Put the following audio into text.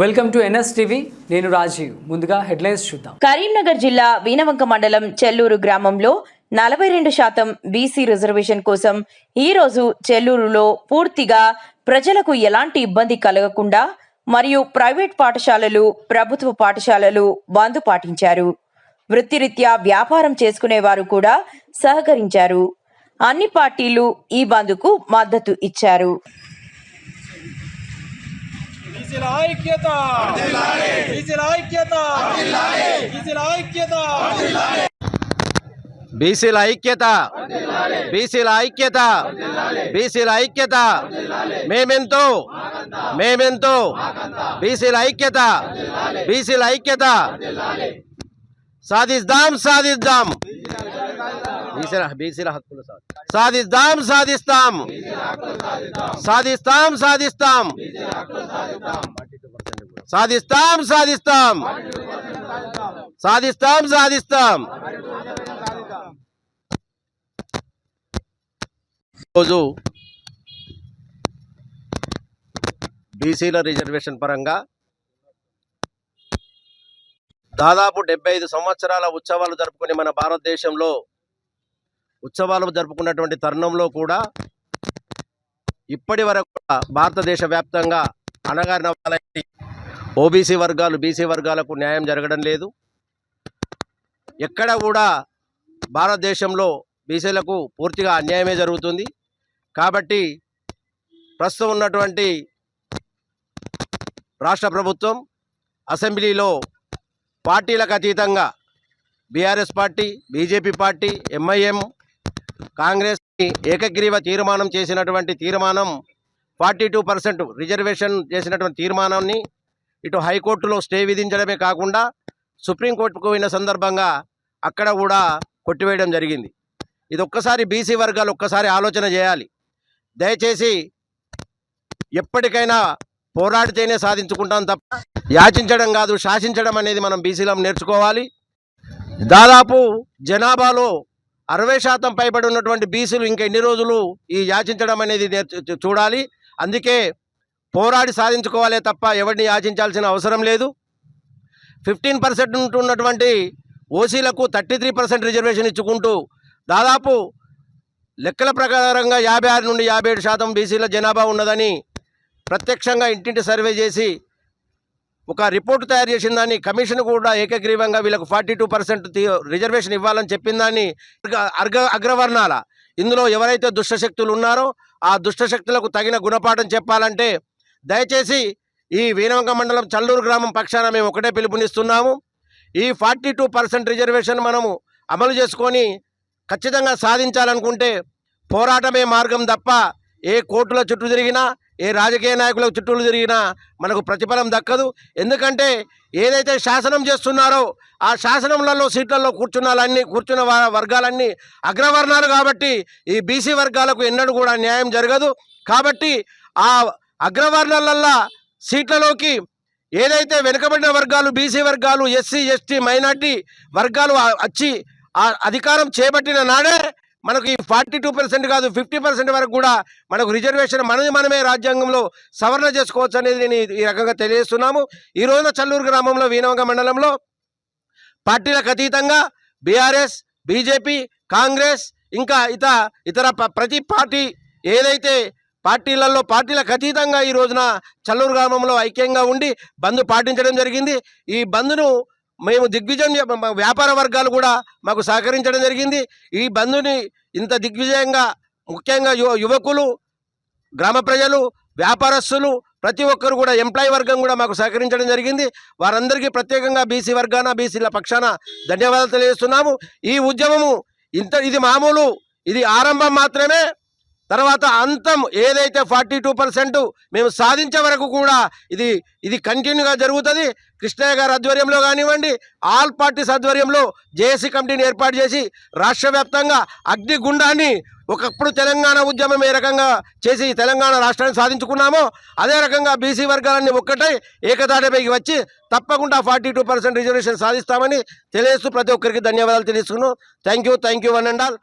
Welcome to NS TV నేను రాజీవ్. ముందుగా headlines చూద్దాం. కరీంనగర్ జిల్లా వీనవంక మండలం చెల్లూరు గ్రామంలో నలభై రెండు శాతం బీసీ రిజర్వేషన్ కోసం ఈ రోజు చెల్లూరులో పూర్తిగా ప్రజలకు ఎలాంటి ఇబ్బంది కలగకుండా మరియు ప్రైవేట్ పాఠశాలలు ప్రభుత్వ పాఠశాలలు బంద్ పాటించారు. వృత్తిరీత్యా వ్యాపారం చేసుకునేవారు కూడా సహకరించారు. అన్ని పార్టీలు ఈ బంద్కు మద్దతు ఇచ్చారు. బీసీల ఐక్యత బీసీల ఐక్యత బీసీల ఐక్యత బీసీల ఐక్యత బీసీల ఐక్యత బీసీల ఐక్యత మేమెంతో మేమెంతో బీసీల ఐక్యత బీసీల ఐక్యత సాధిద్దాం సాధిద్దాం బీసీల బీసీల హక్కులు సాధిద్దాం సాధిస్తాం సాధిస్తాం. సాధిస్తాం. సాధిస్తాం సాధిస్తాం. సాధిస్తాం సాధిస్తాం. రోజు బీసీల రిజర్వేషన్ పరంగా దాదాపు డెబ్బై ఐదు సంవత్సరాల ఉత్సవాలు జరుపుకునే మన భారతదేశంలో ఉత్సవాలు జరుపుకున్నటువంటి తరుణంలో కూడా ఇప్పటి వరకు కూడా భారతదేశ వ్యాప్తంగా అణగారిన వాళ్ళకి ఓబీసీ వర్గాలు బీసీ వర్గాలకు న్యాయం జరగడం లేదు. ఎక్కడ కూడా భారతదేశంలో బీసీలకు పూర్తిగా అన్యాయమే జరుగుతుంది. కాబట్టి ప్రస్తుతం ఉన్నటువంటి రాష్ట్ర ప్రభుత్వం అసెంబ్లీలో పార్టీలకు అతీతంగా BRS party BJP party MIM Congress ఏకగ్రీవ తీర్మానం చేసినటువంటి తీర్మానం ఫార్టీ టూ పర్సెంట్ రిజర్వేషన్ చేసినటువంటి తీర్మానాన్ని ఇటు హైకోర్టులో స్టే విధించడమే కాకుండా సుప్రీంకోర్టుకు పోయిన సందర్భంగా అక్కడ కూడా కొట్టివేయడం జరిగింది. ఇది ఒక్కసారి బీసీ వర్గాలు ఒక్కసారి ఆలోచన చేయాలి. దయచేసి ఎప్పటికైనా పోరాడితేనే సాధించుకుంటాం తప్ప యాచించడం కాదు శాసించడం అనేది మనం బీసీలం నేర్చుకోవాలి. దాదాపు జనాభాలో అరవై శాతం పైబడి ఉన్నటువంటి బీసీలు ఇంకా ఎన్ని రోజులు ఈ యాచించడం అనేది చూడాలి. అందుకే పోరాడి సాధించుకోవాలే తప్ప ఎవరిని యాచించాల్సిన అవసరం లేదు. ఫిఫ్టీన్ పర్సెంట్ ఉంటున్నటువంటి ఓసీలకు థర్టీ త్రీ పర్సెంట్ రిజర్వేషన్ ఇచ్చుకుంటూ దాదాపు లెక్కల ప్రకారంగా యాభై ఆరు నుండి యాభై ఏడు శాతం బీసీల జనాభా ఉన్నదని ప్రత్యక్షంగా ఇంటింటి సర్వే చేసి ఒక రిపోర్ట్ తయారు చేసిన దాన్ని కమిషన్ కూడా ఏకగ్రీవంగా వీళ్ళకు ఫార్టీ టూ పర్సెంట్ రిజర్వేషన్ ఇవ్వాలని చెప్పిన దాన్ని అర్గ- అగ్రవర్ణాల. ఇందులో ఎవరైతే దుష్టశక్తులు ఉన్నారో ఆ దుష్టశక్తులకు తగిన గుణపాఠం చెప్పాలంటే దయచేసి ఈ వీనవంక మండలం చల్లూరు గ్రామం పక్షాన మేము ఒకటే పిలుపునిస్తున్నాము. ఈ ఫార్టీ టూ పర్సెంట్ రిజర్వేషన్ మనము అమలు చేసుకొని ఖచ్చితంగా సాధించాలనుకుంటే పోరాటమే మార్గం తప్ప ఏ కోర్టుల చుట్టూ తిరిగినా ఏ రాజకీయ నాయకుల చుట్టూ తిరిగినా మనకు ప్రతిఫలం దక్కదు. ఎందుకంటే ఏదైతే శాసనం చేస్తున్నారో ఆ శాసనంలలో సీట్లలో కూర్చున్నాలన్నీ కూర్చున్న వర్గాలన్నీ అగ్రవర్ణాలు కాబట్టి ఈ బీసీ వర్గాలకు ఎన్నడూ కూడా న్యాయం జరగదు. కాబట్టి ఆ అగ్రవర్ణాలల్లో సీట్లలోకి ఏదైతే వెనుకబడిన వర్గాలు బీసీ వర్గాలు ఎస్సీ ఎస్టీ మైనార్టీ వర్గాలు వచ్చి ఆ అధికారం చేపట్టిన నాడే మనకు ఈ ఫార్టీ టూ పర్సెంట్ కాదు ఫిఫ్టీ పర్సెంట్ వరకు కూడా మనకు రిజర్వేషన్ మనది మనమే రాజ్యాంగంలో సవరణ చేసుకోవచ్చు అనేది నేను ఈ- రకంగా తెలియజేస్తున్నాము. ఈ రోజున చల్లూరు గ్రామంలో వీనవంగ మండలంలో పార్టీలకు అతీతంగా బీఆర్ఎస్ బీజేపీ కాంగ్రెస్ ఇంకా ఇత ఇతర ప్రతి పార్టీ ఏదైతే పార్టీలలో పార్టీలకు అతీతంగా ఈ రోజున చల్లూరు గ్రామంలో ఐక్యంగా ఉండి బంద్ పాటించడం జరిగింది. ఈ బంద్ను మేము దిగ్విజయం మా వ్యాపార వర్గాలు కూడా మాకు సహకరించడం జరిగింది. ఈ బంద్ని ఇంత దిగ్విజయంగా ముఖ్యంగా యువ యువకులు గ్రామ ప్రజలు వ్యాపారస్తులు ప్రతి ఒక్కరు కూడా ఎంప్లాయీ వర్గం కూడా మాకు సహకరించడం జరిగింది. వారందరికీ ప్రత్యేకంగా బీసీ వర్గాన బీసీల పక్షాన ధన్యవాదాలు తెలియజేస్తున్నాము. ఈ ఉద్యమము ఇంత ఇది మామూలు ఇది ఆరంభం మాత్రమే. తర్వాత అంతం ఏదైతే ఫార్టీ టూ పర్సెంట్ మేము సాధించే వరకు కూడా ఇది ఇది కంటిన్యూగా జరుగుతుంది. కృష్ణయ్య గారి ఆధ్వర్యంలో కానివ్వండి ఆల్ పార్టీస్ ఆధ్వర్యంలో జేఏసీ కమిటీని ఏర్పాటు చేసి రాష్ట్ర వ్యాప్తంగా అగ్నిగుండాన్ని ఒకప్పుడు తెలంగాణ ఉద్యమం ఏ రకంగా చేసి తెలంగాణ రాష్ట్రాన్ని సాధించుకున్నామో అదే రకంగా బీసీ వర్గాలన్నీ ఒక్కటై ఏకతాటిపైకి వచ్చి తప్పకుండా ఫార్టీ టూ పర్సెంట్ రిజర్వేషన్ సాధిస్తామని తెలియజేస్తూ ప్రతి ఒక్కరికి ధన్యవాదాలు తెలుసుకున్నాం thank you thank you one and all.